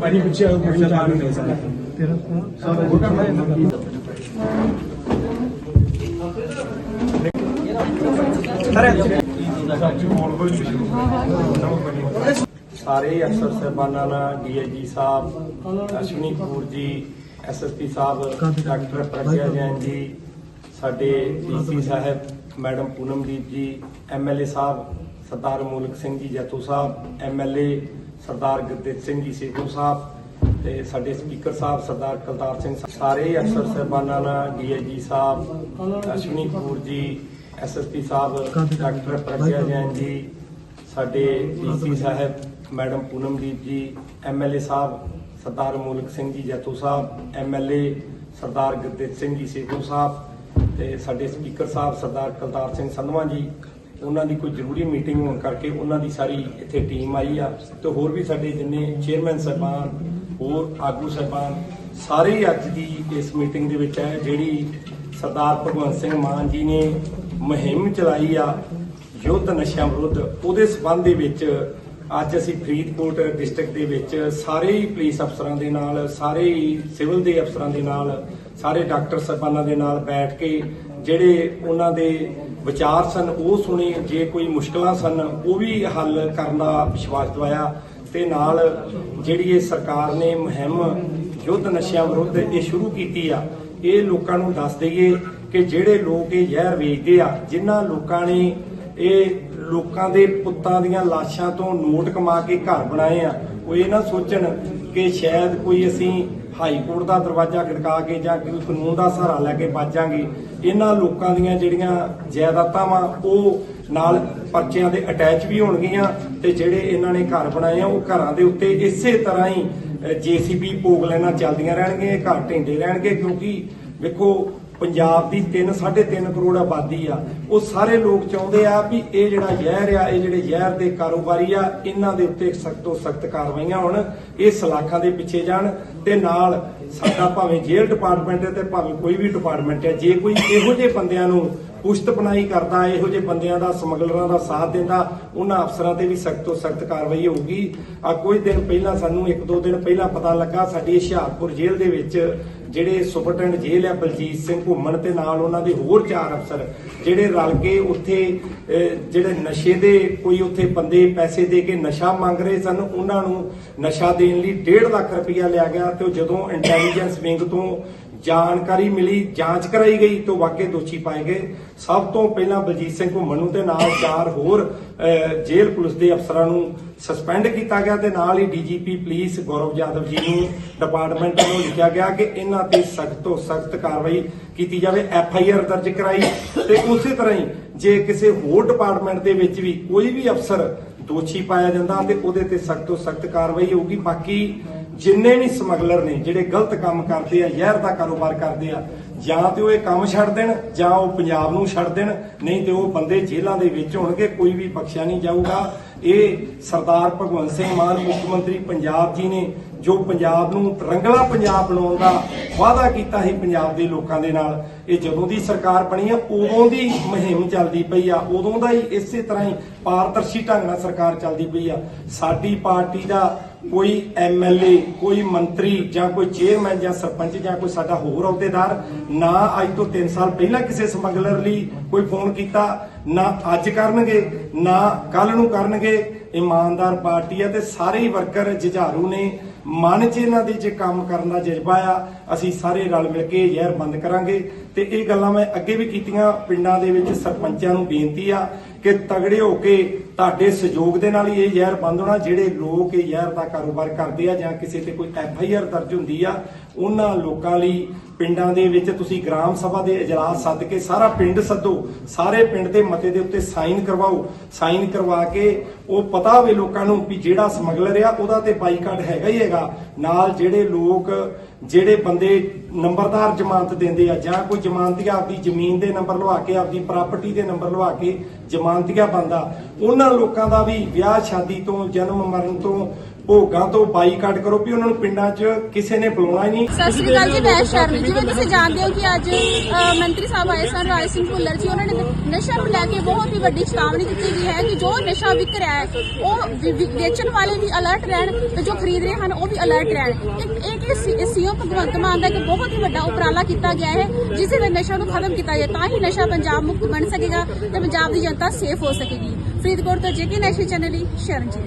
ਭਾਜੀ ਪਿੱਛੇ ਆਓ ਪਿੱਛੇ ਆ ਨਹੀਂ ਸਕਦਾ ਸਾਰੇ ਅਫਸਰ ਸਾਹਿਬਾਨਾਂ ਨਾਲ ਡੀਆਈਜੀ ਸਾਹਿਬ ਅਸ਼ਵਨੀ ਕਪੂਰ ਜੀ, ਐਸਐਸਪੀ ਸਾਹਿਬ, ਡਾਕਟਰ ਪ੍ਰਗਿਆ ਜੈਨ ਜੀ, ਸਾਡੇ ਡੀਸੀ ਸਾਹਿਬ, ਮੈਡਮ ਪੂਨਮਦੀਪ ਜੀ, ਐਮਐਲਏ ਸਾਹਿਬ ਸਰਦਾਰ ਮੂਲਕ ਸਿੰਘ ਜੀ ਜੱਤੂ ਸਾਹਿਬ, ਐਮਐਲਏ ਸਰਦਾਰ ਗੁਰਦੇਵ ਸਿੰਘ ਜੀ ਸੇਖੋਂ ਸਾਹਿਬ ਤੇ ਸਾਡੇ ਸਪੀਕਰ ਸਾਹਿਬ ਸਰਦਾਰ ਕਲਤਾਰ ਸਿੰਘ ਸਾਰੇ ਅਫਸਰ ਸਾਹਿਬਾਨਾਂ ਨਾਲ ਡੀਆਈਜੀ ਸਾਹਿਬ ਅਸ਼ਵਨੀ ਕਪੂਰ ਜੀ ਐਸਐਸਪੀ ਸਾਹਿਬ ਡਾਕਟਰ ਪ੍ਰਗਿਆ ਜੈਨ ਜੀ ਸਾਡੇ ਡੀਸੀ ਸਾਹਿਬ ਮੈਡਮ ਪੂਨਮਦੀਪ ਜੀ ਐਮਐਲਏ ਸਾਹਿਬ ਸਰਦਾਰ ਮੂਲਕ ਸਿੰਘ ਜੀ ਜੱਤੂ ਸਾਹਿਬ ਐਮਐਲਏ ਸਰਦਾਰ ਗੁਰਦੇਵ ਸਿੰਘ ਜੀ ਸੇਖੋਂ ਸਾਹਿਬ ਤੇ ਸਾਡੇ ਸਪੀਕਰ ਸਾਹਿਬ ਸਰਦਾਰ ਕਲਤਾਰ ਸਿੰਘ ਸੰਧਵਾ ਜੀ। ਉਹਨਾਂ ਦੀ ਕੋਈ ਜ਼ਰੂਰੀ ਮੀਟਿੰਗ ਹੋਣ ਕਰਕੇ ਉਹਨਾਂ ਦੀ ਸਾਰੀ ਇੱਥੇ ਟੀਮ ਆਈ ਆ ਤੇ ਹੋਰ ਵੀ ਸਾਡੇ ਜਿੰਨੇ ਚੇਅਰਮੈਨ ਸਾਹਿਬਾਨ ਹੋਰ ਆਗੂ ਸਾਹਿਬਾਨ ਸਾਰੇ ਅੱਜ ਦੀ ਇਸ ਮੀਟਿੰਗ ਦੇ ਵਿੱਚ ਹੈ ਜਿਹੜੀ ਸਰਦਾਰ ਭਗਵੰਤ ਸਿੰਘ ਮਾਨ ਜੀ ਨੇ ਮੁਹਿੰਮ ਚਲਾਈ ਆ, ਯੁੱਧ ਨਸ਼ਿਆਂ ਵਿਰੁੱਧ। ਉਹਦੇ ਸਬੰਧ ਦੇ ਵਿੱਚ ਅੱਜ ਅਸੀਂ ਫਰੀਦਕੋਟ ਡਿਸਟ੍ਰਿਕਟ ਦੇ ਵਿੱਚ ਸਾਰੇ ਹੀ ਪੁਲਿਸ ਅਫਸਰਾਂ ਦੇ ਨਾਲ, ਸਾਰੇ ਹੀ ਸਿਵਲ ਦੇ ਅਫਸਰਾਂ ਦੇ ਨਾਲ, ਸਾਰੇ ਡਾਕਟਰ ਸਾਹਿਬਾਨਾਂ ਦੇ ਨਾਲ ਬੈਠ ਕੇ ਜਿਹੜੇ ਉਹਨਾਂ ਦੇ ਵਿਚਾਰ ਸਨ, ਉਹ ਸੁਣੇ। ਜੇ ਕੋਈ ਮੁਸ਼ਕਲਾਂ ਸਨ, ਉਹ ਵੀ ਹੱਲ ਕਰਨ ਦਾ ਵਿਸ਼ਵਾਸ ਦਵਾਇਆ। ਤੇ ਨਾਲ ਜਿਹੜੀ ਇਹ ਸਰਕਾਰ ਨੇ ਮੁਹਿੰਮ ਯੁੱਧ ਨਸ਼ਿਆਂ ਵਿਰੁੱਧ ਇਹ ਸ਼ੁਰੂ ਕੀਤੀ ਆ, ਇਹ ਲੋਕਾਂ ਨੂੰ ਦੱਸ ਦਈਏ ਕਿ ਜਿਹੜੇ ਲੋਕ ਇਹ ਜ਼ਹਿਰ ਵੇਚਦੇ ਆ, ਜਿਨ੍ਹਾਂ ਲੋਕਾਂ ਨੇ ਇਹ ਲੋਕਾਂ ਦੇ ਪੁੱਤਾਂ ਦੀਆਂ ਲਾਸ਼ਾਂ ਤੋਂ ਨੋਟ ਕਮਾ ਕੇ ਘਰ ਬਣਾਏ ਆ, ਉਹ ਇਹ ਨਾ ਸੋਚਣ ਕਿ ਸ਼ਾਇਦ ਕੋਈ ਅਸੀਂ ਹਾਈ ਕੋਰਟ ਦਾ ਦਰਵਾਜ਼ਾ ਖੜਕਾ ਕੇ ਜਾਂ ਕੋਈ ਕਾਨੂੰਨ ਦਾ ਸਹਾਰਾ ਲੈ ਕੇ ਬਾਜਾਂਗੇ ਇਹਨਾਂ ਲੋਕਾਂ ਦੀਆਂ ਜਿਹੜੀਆਂ ਜਾਇਦਾਦਾਂ ਵਾ, ਉਹ ਨਾਲ ਪਰਚਿਆਂ ਦੇ ਅਟੈਚ ਵੀ ਹੋਣਗੀਆਂ ਤੇ ਜਿਹੜੇ ਇਹਨਾਂ ਨੇ ਘਰ ਬਣਾਏ ਆ, ਉਹ ਘਰਾਂ ਦੇ ਉੱਤੇ ਇਸੇ ਤਰ੍ਹਾਂ ਹੀ ਜੀਸੀਬੀ ਪੋਗ ਲੈਣਾ ਚੱਲਦੀਆਂ ਰਹਿਣਗੀਆਂ ਘਰ ਢਿੰਡੇ ਰਹਿਣਗੇ ਕਿਉਂਕਿ ਵੇਖੋ ਪੰਜਾਬ ਦੀ 3 3.5 ਕਰੋੜ ਆਬਾਦੀ ਆ। ਉਹ ਸਾਰੇ ਲੋਕ ਚਾਹੁੰਦੇ ਆ ਵੀ ਇਹ ਜਿਹੜਾ ਜ਼ਹਿਰ ਆ, ਇਹ ਜਿਹੜੇ ਜ਼ਹਿਰ ਦੇ ਕਾਰੋਬਾਰੀ ਆ, ਇਹਨਾਂ ਦੇ ਉੱਤੇ ਸਖਤ ਤੋਂ ਸਖਤ ਕਾਰਵਾਈਆਂ ਹੋਣ, ਇਹ ਸਲਾਖਾਂ ਦੇ ਪਿੱਛੇ ਜਾਣ ਤੇ ਨਾਲ ਸਾਡਾ ਭਾਵੇਂ ਜੇਲ੍ਹ ਡਿਪਾਰਟਮੈਂਟ ਹੈ ਤੇ ਭਾਵੇਂ ਕੋਈ ਵੀ ਡਿਪਾਰਟਮੈਂਟ ਹੈ, ਜੇ ਕੋਈ ਇਹੋ ਜਿਹੇ ਬੰਦਿਆਂ ਨੂੰ ਪੁਸ਼ਤਪਨਾਈ ਕਰਦਾ, ਇਹੋ ਜਿਹੇ ਬੰਦਿਆਂ ਦਾ, ਸਮਗਲਰਾਂ ਦਾ ਸਾਥ ਦਿੰਦਾ, ਉਹਨਾਂ ਅਫਸਰਾਂ ਤੇ ਵੀ ਸਖਤ ਤੋਂ ਸਖਤ ਕਾਰਵਾਈ ਹੋਊਗੀ। ਆ ਕੁਝ ਦਿਨ ਪਹਿਲਾਂ ਸਾਨੂੰ, ਇੱਕ ਦੋ ਦਿਨ ਪਹਿਲਾਂ ਪਤਾ ਲੱਗਾ, ਸਾਡੀ ਹੁਸ਼ਿਆਰਪੁਰ ਜੇਲ੍ਹ ਦੇ ਵਿੱਚ ਜਿਹੜੇ ਸੁਪਰਟੈਂਡ ਜੇਲ੍ਹ ਹੈ ਬਲਜੀਤ ਸਿੰਘ ਘੁੰਮਣ ਤੇ ਨਾਲ ਉਹਨਾਂ ਦੇ ਹੋਰ ਚਾਰ ਅਫਸਰ, ਜਿਹੜੇ ਰਲ ਕੇ ਉੱਥੇ ਜਿਹੜੇ ਨਸ਼ੇ ਦੇ ਕੋਈ ਉੱਥੇ ਬੰਦੇ ਪੈਸੇ ਦੇ ਕੇ ਨਸ਼ਾ ਮੰਗ ਰਹੇ ਸਨ, ਉਹਨਾਂ ਨੂੰ ਨਸ਼ਾ ਦੇਣ ਲਈ 1.5 ਲੱਖ ਰੁਪਇਆ ਲਿਆ ਗਿਆ ਤੇ ਉਹ ਜਦੋਂ ਇੰਟੈਲੀਜੈਂਸ ਵਿੰਗ ਤੋਂ ਜਾਣਕਾਰੀ ਮਿਲੀ, ਜਾਂਚ ਕਰਾਈ ਗਈ ਤਾਂ ਵਾਕਈ ਦੋਸ਼ੀ ਪਾਏ ਗਏ। ਸਭ ਤੋਂ ਪਹਿਲਾਂ ਬਲਜੀਤ ਸਿੰਘ ਘੁੰਮਣ ਨੂੰ ਤੇ ਨਾਲ ਚਾਰ ਹੋਰ ਜੇਲ੍ਹ ਪੁਲਿਸ ਦੇ ਅਫਸਰਾਂ ਨੂੰ ਸਸਪੈਂਡ ਕੀਤਾ ਗਿਆ ਤੇ ਨਾਲ ਹੀ ਡੀਜੀਪੀ ਪੁਲਿਸ ਗੌਰਵ ਯਾਦਵ ਜੀ ਨੂੰ ਡਿਪਾਰਟਮੈਂਟ ਵੱਲੋਂ ਲਿਖਿਆ ਗਿਆ ਕਿ ਇਹਨਾਂ ਤੇ ਸਖਤ ਤੋਂ ਸਖਤ ਕਾਰਵਾਈ ਕੀਤੀ ਜਾਵੇ, ਐਫ ਆਈ ਆਰ ਦਰਜ ਕਰਾਈ। ਤੇ ਉਸੇ ਤਰ੍ਹਾਂ ਹੀ ਜੇ ਕਿਸੇ ਹੋਰ ਡਿਪਾਰਟਮੈਂਟ ਦੇ ਵਿੱਚ ਵੀ ਕੋਈ ਵੀ ਅਫਸਰ ਦੋਸ਼ੀ ਪਾਇਆ ਜਾਂਦਾ ਤੇ ਉਹਦੇ ਤੇ ਸਖਤ ਤੋਂ ਸਖਤ ਕਾਰਵਾਈ ਹੋਊਗੀ। ਬਾਕੀ ਜਿੰਨੇ ਵੀ ਸਮਗਲਰ ਨੇ, ਜਿਹੜੇ ਗਲਤ ਕੰਮ ਕਰਦੇ ਆ, ਜ਼ਹਿਰ ਦਾ ਕਾਰੋਬਾਰ ਕਰਦੇ ਆ, ਜਾਂ ਤੇ ਉਹ ਇਹ ਕੰਮ ਛੱਡ ਦੇਣ, ਜਾਂ ਉਹ ਪੰਜਾਬ ਨੂੰ ਛੱਡ ਦੇਣ, ਨਹੀਂ ਤੇ ਉਹ ਬੰਦੇ ਜੇਲ੍ਹਾਂ ਦੇ ਵਿੱਚ ਹੋਣਗੇ, ਕੋਈ ਵੀ ਬਖਸ਼ਿਆ ਨਹੀਂ ਜਾਊਗਾ। ਇਹ ਸਰਦਾਰ ਭਗਵੰਤ ਸਿੰਘ ਮਾਨ, ਮੁੱਖ ਮੰਤਰੀ ਪੰਜਾਬ ਜੀ ਨੇ ਜੋ ਪੰਜਾਬ ਨੂੰ ਰੰਗਲਾ ਪੰਜਾਬ ਬਣਾਉਣ ਦਾ ਵਾਅਦਾ ਕੀਤਾ ਸੀ ਪੰਜਾਬ ਦੇ ਲੋਕਾਂ ਦੇ ਨਾਲ, ਇਹ ਜਦੋਂ ਦੀ ਸਰਕਾਰ ਬਣੀ ਆ, ਉਦੋਂ ਦੀ ਮੁਹਿੰਮ ਚੱਲਦੀ ਪਈ ਆ, ਉਦੋਂ ਦਾ ਹੀ ਇਸੇ ਤਰ੍ਹਾਂ ਹੀ ਪਾਰਦਰਸ਼ੀ ਢੰਗ ਨਾਲ ਸਰਕਾਰ ਚੱਲਦੀ ਪਈ ਆ। ਸਾਡੀ ਪਾਰਟੀ ਦਾ ਕੋਈ ਐਮਐਲਏ ਕੋਈ ਮੰਤਰੀ ਜਾਂ ਕੋਈ ਚੇਅਰਮੈਨ ਜਾਂ ਸਰਪੰਚ ਜਾਂ ਕੋਈ ਸਾਡਾ ਹੋਰ ਅਹੁਦੇਦਾਰ ਨਾ ਅੱਜ ਤੋਂ 3 ਸਾਲ ਪਹਿਲਾਂ ਕਿਸੇ ਸਮਗਲਰ ਲਈ ਕੋਈ ਫੋਨ ਕੀਤਾ, ਨਾ ਅੱਜ ਕਰਨਗੇ, ਨਾ ਕੱਲ ਨੂੰ ਕਰਨਗੇ। ਇਮਾਨਦਾਰ ਪਾਰਟੀ ਆ ਤੇ ਸਾਰੇ ਹੀ ਵਰਕਰ ਜੁਝਾਰੂ ਨੇ। ਮਨ 'ਚ ਇਹਨਾਂ ਦੇ ਜੇ ਕੰਮ ਕਰਨ ਦਾ ਜਜ਼ਬਾ ਆ ਅਸੀਂ ਸਾਰੇ ਰਲ ਮਿਲ ਕੇ ਜ਼ਹਿਰ ਬੰਦ ਕਰਾਂਗੇ ਤੇ ਇਹ ਗੱਲਾਂ ਮੈਂ ਅੱਗੇ ਵੀ ਕੀਤੀਆਂ। ਪਿੰਡਾਂ ਦੇ ਵਿੱਚ ਸਰਪੰਚਾਂ ਨੂੰ ਬੇਨਤੀ ਆ ਕਿ ਤਗੜੇ ਹੋ ਕੇ ਤੁਹਾਡੇ ਸਹਿਯੋਗ ਦੇ ਨਾਲ ਹੀ ਇਹ ਜ਼ਹਿਰ ਬੰਦ ਹੋਣਾ। ਜਿਹੜੇ ਲੋਕ ਇਹ ਜ਼ਹਿਰ ਦਾ ਕਾਰੋਬਾਰ ਕਰਦੇ ਆ ਜਾਂ ਕਿਸੇ ਤੇ ਕੋਈ ਐਫ ਆਈ ਆਰ ਦਰਜ ਹੁੰਦੀ ਆ, ਉਹਨਾਂ ਲੋਕਾਂ ਲਈ ਪਿੰਡਾਂ ਦੇ ਵਿੱਚ ਤੁਸੀਂ ਗ੍ਰਾਮ ਸਭਾ ਦੇ ਇਜਲਾਸ ਸੱਦ ਕੇ ਸਾਰਾ ਪਿੰਡ ਸੱਦੋ। ਸਾਰੇ ਪਿੰਡ ਦੇ ਮਤੇ ਦੇ ਉੱਤੇ ਸਾਈਨ ਕਰਵਾਓ। ਸਾਈਨ ਕਰਵਾ ਕੇ ਉਹ ਪਤਾ ਹੋਵੇ ਲੋਕਾਂ ਨੂੰ ਵੀ ਜਿਹੜਾ ਸਮਗਲਰ ਆ, ਉਹਦਾ ਤੇ ਬਾਈਕਾਟ ਹੈਗਾ ਹੀ ਹੈਗਾ। ਨਾਲ ਜਿਹੜੇ ਲੋਕ ਜਿਹੜੇ ਬੰਦੇ ਨੰਬਰਦਾਰ ਜ਼ਮਾਨਤ ਦਿੰਦੇ ਆ ਜਾਂ ਕੋਈ ਜ਼ਮਾਨਤੀਆ ਆਪਦੀ ਜ਼ਮੀਨ ਦੇ ਨੰਬਰ ਲਵਾ ਕੇ, ਆਪਦੀ ਪ੍ਰਾਪਰਟੀ ਦੇ ਨੰਬਰ ਲਵਾ ਕੇ ਜ਼ਮਾਨਤੀਆ ਬੰਦਾ, ਉਹਨਾਂ ਲੋਕਾਂ ਦਾ ਵੀ ਵਿਆਹ ਸ਼ਾਦੀ ਤੋਂ, ਜਨਮ ਮਰਨ ਤੋਂ ਭੋਗਾਂ ਤੋਂ ਬਾਈਕਾਟ ਕਰੋ ਵੀ ਉਹਨਾਂ ਨੂੰ ਪਿੰਡਾਂ 'ਚ ਕਿਸੇ ਨੇ ਬੁਲਾਉਣਾ ਹੀ ਨਹੀਂ। ਸਤਿ ਸ਼੍ਰੀ ਅਕਾਲ ਜੀ ਮੈਂ ਸ਼ਰਮੀ ਜਿਵੇਂ ਤੁਸੀਂ ਜਾਣਦੇ ਹੋ ਕਿ ਅੱਜ ਅ, ਮੰਤਰੀ ਸਾਹਿਬ ਆਏ ਸਨ ਰਾਜ ਸਿੰਘ ਭੁੱਲਰ ਜੀ। ਉਹਨਾਂ ਨੇ ਨਸ਼ਾ ਨੂੰ ਲੈ ਕੇ ਬਹੁਤ ਹੀ ਵੱਡੀ ਚੇਤਾਵਨੀ ਦਿੱਤੀ ਗਈ ਹੈ ਕਿ ਜੋ ਨਸ਼ਾ ਵਿਕ ਰਿਹਾ ਹੈ ਉਹ ਵਿ- ਵਿ- ਵੇਚਣ ਵਾਲੇ ਵੀ ਅਲਰਟ ਰਹਿਣ ਤੇ ਜੋ ਖਰੀਦ ਰਹੇ ਹਨ ਉਹ ਵੀ ਅਲਰਟ ਰਹਿਣ। ਇੱਕ ਇੱਕ ਸੀਓ ਭਗਵੰਤ ਮਾਨ ਦਾ ਇੱਕ ਬਹੁਤ ਹੀ ਵੱਡਾ ਉਪਰਾਲਾ ਕੀਤਾ ਗਿਆ ਹੈ ਜਿਸ ਦੇ ਵਿੱਚ ਨਸ਼ਾ ਨੂੰ ਖਤਮ ਕੀਤਾ ਜਾਏ ਤਾਂ ਹੀ ਨਸ਼ਾ ਪੰਜਾਬ ਮੁਕਤ ਬਣ ਸਕੇਗਾ ਤੇ ਪੰਜਾਬ ਦੀ ਜਨਤਾ ਸੇਫ ਹੋ ਸਕੇਗੀ। ਫਰੀਦਕੋਟ ਤੋਂ ਜੇਕੇ ਨੈਸ਼ਨਲ ਚੈਨਲ ਲਈ ਸ਼ਰਨ ਜੀ